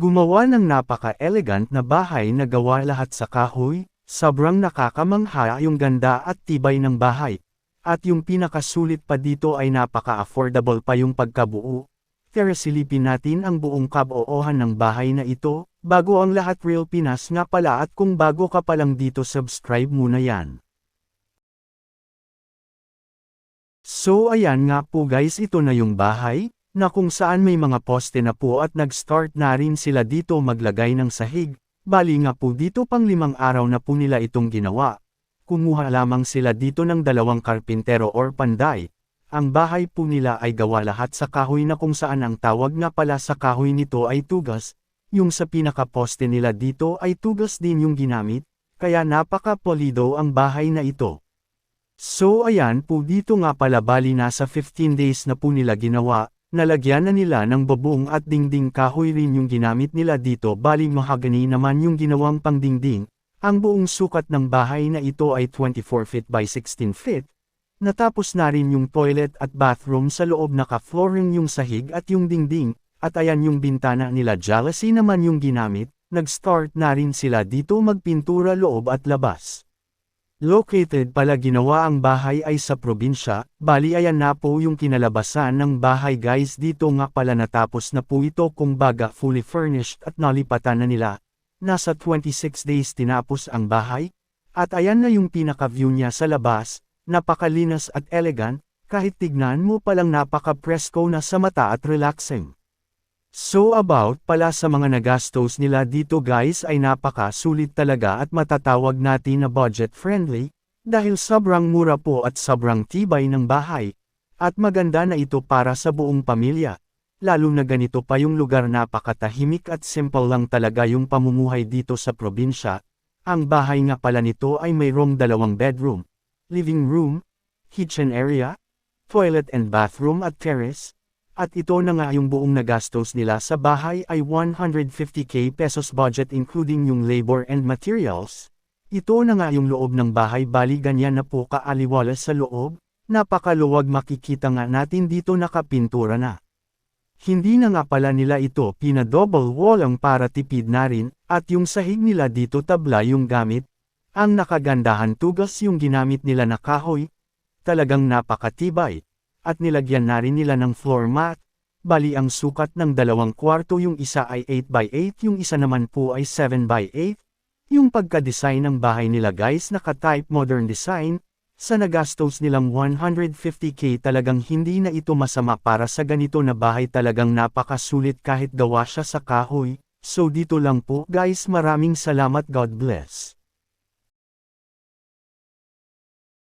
Gumawa ng napaka-elegant na bahay na gawa lahat sa kahoy, sobrang nakakamangha yung ganda at tibay ng bahay. At yung pinakasulit pa dito ay napaka-affordable pa yung pagkabuo. Tara silipin natin ang buong kaboohan ng bahay na ito, bago ang lahat Real Pinas nga pala at kung bago ka pa lang dito subscribe muna yan. So ayan nga po guys ito na yung bahay, na kung saan may mga poste na po at nag-start na rin sila dito maglagay ng sahig, bali nga po dito pang limang araw na po nila itong ginawa. Kumuha lamang sila dito ng dalawang karpintero or panday. Ang bahay po nila ay gawa lahat sa kahoy na kung saan ang tawag nga pala sa kahoy nito ay tugas, yung sa pinaka-poste nila dito ay tugas din yung ginamit, kaya napaka-polido ang bahay na ito. So ayan po dito nga pala bali nasa 15 days na po nila ginawa, Nalagyan na nila ng babong at dingding kahoy rin yung ginamit nila dito bali mahagani naman yung ginawang pangdingding, ang buong sukat ng bahay na ito ay 24 feet by 16 feet. Natapos na rin yung toilet at bathroom sa loob naka-flooring yung sahig at yung dingding, at ayan yung bintana nila jealousy naman yung ginamit, nag-start na rin sila dito magpintura loob at labas. Located pala ginawa ang bahay ay sa probinsya, bali ayan na po yung kinalabasan ng bahay guys dito nga pala natapos na po ito kung baga fully furnished at nalipatan na nila. Nasa 26 days tinapos ang bahay, at ayan na yung pinaka-view niya sa labas, napakalinas at elegant, kahit tignan mo palang napaka-presko na sa mata at relaxing. So about pala sa mga nagastos nila dito guys ay napaka-sulit talaga at matatawag natin na budget friendly, dahil sobrang mura po at sobrang tibay ng bahay, at maganda na ito para sa buong pamilya. Lalo na ganito pa yung lugar napakatahimik at simple lang talaga yung pamumuhay dito sa probinsya. Ang bahay nga pala nito ay mayroong dalawang bedroom, living room, kitchen area, toilet and bathroom at terrace, at ito na nga yung buong nagastos nila sa bahay ay 150k pesos budget including yung labor and materials. Ito na nga yung loob ng bahay bali ganyan na po kaaliwala sa loob, napakaluwag makikita nga natin dito nakapintura na. Hindi na nga pala nila ito pina-double wallang para tipid na rin, at yung sahig nila dito tabla yung gamit. Ang nakagandahan tugas yung ginamit nila na kahoy, talagang napakatibay, at nilagyan na rin nila ng floor mat. Bali ang sukat ng dalawang kwarto yung isa ay 8x8 yung isa naman po ay 7x8. Yung pagka-design ng bahay nila guys naka-type modern design, sa nagastos nilang 150k talagang hindi na ito masama para sa ganito na bahay talagang napakasulit kahit gawa siya sa kahoy. So dito lang po guys maraming salamat God bless.